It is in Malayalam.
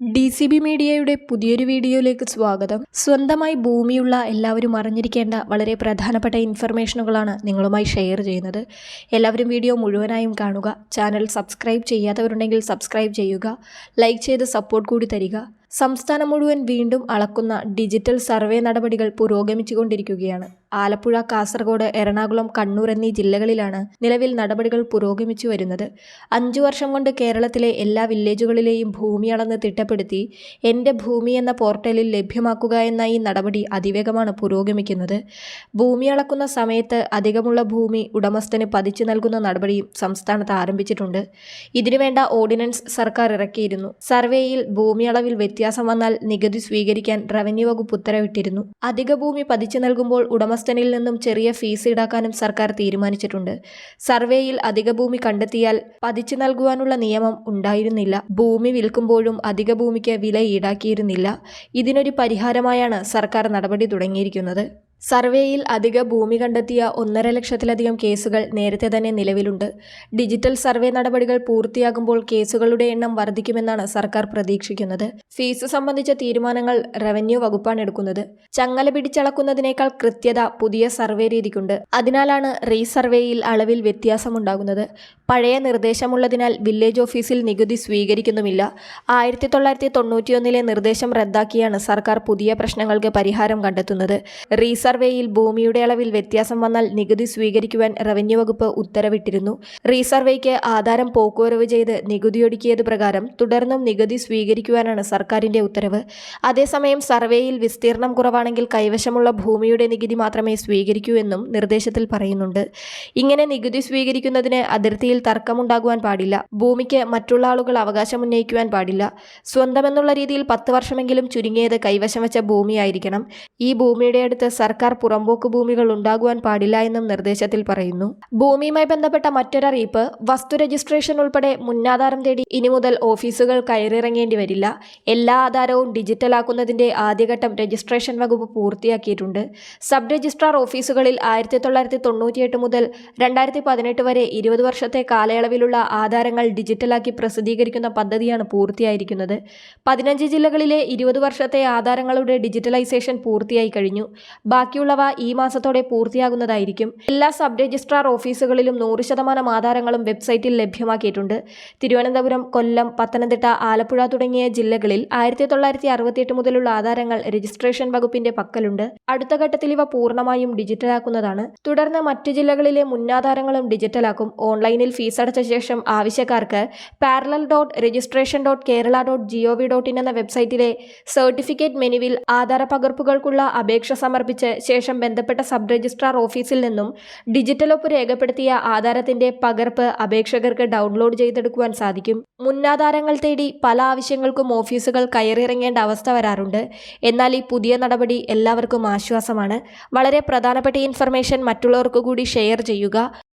ഡി സി ബി മീഡിയയുടെ പുതിയൊരു വീഡിയോയിലേക്ക് സ്വാഗതം. സ്വന്തമായി ഭൂമിയുള്ള എല്ലാവരും അറിഞ്ഞിരിക്കേണ്ട വളരെ പ്രധാനപ്പെട്ട ഇൻഫർമേഷനുകളാണ് നിങ്ങളുമായി ഷെയർ ചെയ്യുന്നത്. എല്ലാവരും വീഡിയോ മുഴുവനായും കാണുക. ചാനൽ സബ്സ്ക്രൈബ് ചെയ്യാത്തവരുണ്ടെങ്കിൽ സബ്സ്ക്രൈബ് ചെയ്യുക. ലൈക്ക് ചെയ്ത് സപ്പോർട്ട് കൂടി തരിക. സംസ്ഥാനം മുഴുവൻ വീണ്ടും അളക്കുന്ന ഡിജിറ്റൽ സർവേ നടപടികൾ പുരോഗമിച്ചുകൊണ്ടിരിക്കുകയാണ്. ആലപ്പുഴ കാസർഗോഡ് എറണാകുളം കണ്ണൂർ എന്നീ ജില്ലകളിലാണ് നിലവിൽ നടപടികൾ പുരോഗമിച്ചു വരുന്നത്. അഞ്ചു വർഷം കൊണ്ട് കേരളത്തിലെ എല്ലാ വില്ലേജുകളിലെയും ഭൂമി അളന്ന് തിട്ടപ്പെടുത്തി എന്റെ ഭൂമി എന്ന പോർട്ടലിൽ ലഭ്യമാക്കുക എന്ന ഈ നടപടി അതിവേഗമാണ് പുരോഗമിക്കുന്നത്. ഭൂമി അളക്കുന്ന സമയത്ത് അധികമുള്ള ഭൂമി ഉടമസ്ഥന് പതിച്ചു നൽകുന്ന നടപടിയും സംസ്ഥാനത്ത് ആരംഭിച്ചിട്ടുണ്ട്. ഇതിനുവേണ്ട ഓർഡിനൻസ് സർക്കാർ ഇറക്കിയിരുന്നു. സർവേയിൽ ഭൂമി അളവിൽ വ്യത്യാസം വന്നാൽ നികുതി സ്വീകരിക്കാൻ റവന്യൂ വകുപ്പ് ഉത്തരവിട്ടിരുന്നു. അധിക ഭൂമി പതിച്ചു നൽകുമ്പോൾ ഉടമസ്ഥനിൽ നിന്നും ചെറിയ ഫീസ് ഈടാക്കാനും സർക്കാർ തീരുമാനിച്ചിട്ടുണ്ട്. സർവേയിൽ അധിക ഭൂമി കണ്ടെത്തിയാൽ പതിച്ചു നൽകുവാനുള്ള നിയമം ഉണ്ടായിരുന്നില്ല. ഭൂമി വിൽക്കുമ്പോഴും അധിക ഭൂമിക്ക് വില ഈടാക്കിയിരുന്നില്ല. ഇതിനൊരു പരിഹാരമായാണ് സർക്കാർ നടപടി തുടങ്ങിയിരിക്കുന്നത്. സർവേയിൽ അധിക ഭൂമി കണ്ടെത്തിയ ഒന്നര ലക്ഷത്തിലധികം കേസുകൾ നേരത്തെ തന്നെ നിലവിലുണ്ട്. ഡിജിറ്റൽ സർവേ നടപടികൾ പൂർത്തിയാകുമ്പോൾ കേസുകളുടെ എണ്ണം വർദ്ധിക്കുമെന്നാണ് സർക്കാർ പ്രതീക്ഷിക്കുന്നത്. ഫീസ് സംബന്ധിച്ച തീരുമാനങ്ങൾ റവന്യൂ വകുപ്പാണ് എടുക്കുന്നത്. ചങ്ങല പിടിച്ചളക്കുന്നതിനേക്കാൾ കൃത്യത പുതിയ സർവേ രീതിക്കുണ്ട്. അതിനാലാണ് റീസർവേയിൽ അളവിൽ വ്യത്യാസമുണ്ടാകുന്നത്. പഴയ നിർദ്ദേശമുള്ളതിനാൽ വില്ലേജ് ഓഫീസിൽ നികുതി സ്വീകരിക്കുന്നുമില്ല. ആയിരത്തി തൊള്ളായിരത്തി തൊണ്ണൂറ്റിയൊന്നിലെ നിർദ്ദേശം റദ്ദാക്കിയാണ് സർക്കാർ പുതിയ പ്രശ്നങ്ങൾക്ക് പരിഹാരം കണ്ടെത്തുന്നത്. റീസർവേയിൽ ഭൂമിയുടെ അളവിൽ വ്യത്യാസം വന്നാൽ നികുതി സ്വീകരിക്കുവാൻ റവന്യൂ വകുപ്പ് ഉത്തരവിട്ടിരുന്നു. റീസർവേയ്ക്ക് ആധാരം പോക്കുവരവ് ചെയ്ത് നികുതിയൊടുക്കിയത് പ്രകാരം തുടർന്നും നികുതി സ്വീകരിക്കുവാനാണ് സർക്കാരിന്റെ ഉത്തരവ്. അതേസമയം സർവേയിൽ വിസ്തീർണം കുറവാണെങ്കിൽ കൈവശമുള്ള ഭൂമിയുടെ നികുതി മാത്രമേ സ്വീകരിക്കൂ എന്നും നിർദ്ദേശത്തിൽ പറയുന്നുണ്ട്. ഇങ്ങനെ നികുതി സ്വീകരിക്കുന്നതിന് അതിർത്തിയിൽ തർക്കമുണ്ടാകുവാൻ പാടില്ല. ഭൂമിക്ക് മറ്റുള്ള ആളുകൾ അവകാശം ഉന്നയിക്കുവാൻ പാടില്ല. സ്വന്തമെന്നുള്ള രീതിയിൽ പത്ത് വർഷമെങ്കിലും ചുരുങ്ങിയത് കൈവശം വെച്ച ഭൂമിയായിരിക്കണം. ഈ ഭൂമിയുടെ അടുത്ത് സർക്കാർ പുറമ്പോക്ക് ഭൂമികൾ ഉണ്ടാകുവാൻ പാടില്ല എന്നും നിർദ്ദേശത്തിൽ പറയുന്നു. ഭൂമിയുമായി ബന്ധപ്പെട്ട മറ്റൊരറിയിപ്പ് വസ്തു രജിസ്ട്രേഷൻ ഉൾപ്പെടെ മുന്നാധാരം തേടി ഇനി മുതൽ ഓഫീസുകൾ കയറിയിറങ്ങേണ്ടി വരില്ല. എല്ലാ ആധാരവും ഡിജിറ്റലാക്കുന്നതിന്റെ ആദ്യഘട്ടം രജിസ്ട്രേഷൻ വകുപ്പ് പൂർത്തിയാക്കിയിട്ടുണ്ട്. സബ് രജിസ്ട്രാർ ഓഫീസുകളിൽ ആയിരത്തി തൊള്ളായിരത്തി തൊണ്ണൂറ്റിയെട്ട് മുതൽ രണ്ടായിരത്തി പതിനെട്ട് വരെ ഇരുപത് വർഷത്തെ കാലയളവിലുള്ള ആധാരങ്ങൾ ഡിജിറ്റലാക്കി പ്രസിദ്ധീകരിക്കുന്ന പദ്ധതിയാണ് പൂർത്തിയായിരിക്കുന്നത്. പതിനഞ്ച് ജില്ലകളിലെ ഇരുപത് വർഷത്തെ ആധാരങ്ങളുടെ ഡിജിറ്റലൈസേഷൻ പൂർത്തിയായി കഴിഞ്ഞു. ബാക്കിയുള്ളവ ഈ മാസത്തോടെ പൂർത്തിയാകുന്നതായിരിക്കും. എല്ലാ സബ് രജിസ്ട്രാർ ഓഫീസുകളിലും നൂറ് ശതമാനം ആധാരങ്ങളും വെബ്സൈറ്റിൽ ലഭ്യമാക്കിയിട്ടുണ്ട്. തിരുവനന്തപുരം കൊല്ലം പത്തനംതിട്ട ആലപ്പുഴ തുടങ്ങിയ ജില്ലകളിൽ ആയിരത്തി തൊള്ളായിരത്തി അറുപത്തിയെട്ട് മുതലുള്ള ആധാരങ്ങൾ രജിസ്ട്രേഷൻ വകുപ്പിന്റെ പക്കലുണ്ട്. അടുത്ത ഘട്ടത്തിൽ ഇവ പൂർണമായും ഡിജിറ്റലാക്കുന്നതാണ്. തുടർന്ന് മറ്റു ജില്ലകളിലെ മുന്നാധാരങ്ങളും ഡിജിറ്റലാക്കും. ഓൺലൈനിൽ ഫീസ് അടച്ച ശേഷം ആവശ്യക്കാർക്ക് parallel dot registration dot Kerala dot G O V dot in എന്ന വെബ്സൈറ്റിലെ സർട്ടിഫിക്കറ്റ് മെനുവിൽ ആധാര പകർപ്പുകൾക്കുള്ള അപേക്ഷ സമർപ്പിച്ച് ശേഷം ബന്ധപ്പെട്ട സബ് രജിസ്ട്രാർ ഓഫീസിൽ നിന്നും ഡിജിറ്റൽ ഒപ്പ് രേഖപ്പെടുത്തിയ ആധാരത്തിന്റെ പകർപ്പ് അപേക്ഷകർക്ക് ഡൗൺലോഡ് ചെയ്തെടുക്കുവാൻ സാധിക്കും. മുന്നാധാരങ്ങൾ തേടി പല ആവശ്യങ്ങൾക്കും ഓഫീസുകൾ കയറിയിറങ്ങേണ്ട അവസ്ഥ വരാറുണ്ട്. എന്നാൽ ഈ പുതിയ നടപടി എല്ലാവർക്കും ആശ്വാസമാണ്. വളരെ പ്രധാനപ്പെട്ട ഇൻഫർമേഷൻ മറ്റുള്ളവർക്ക് കൂടി ഷെയർ ചെയ്യുക.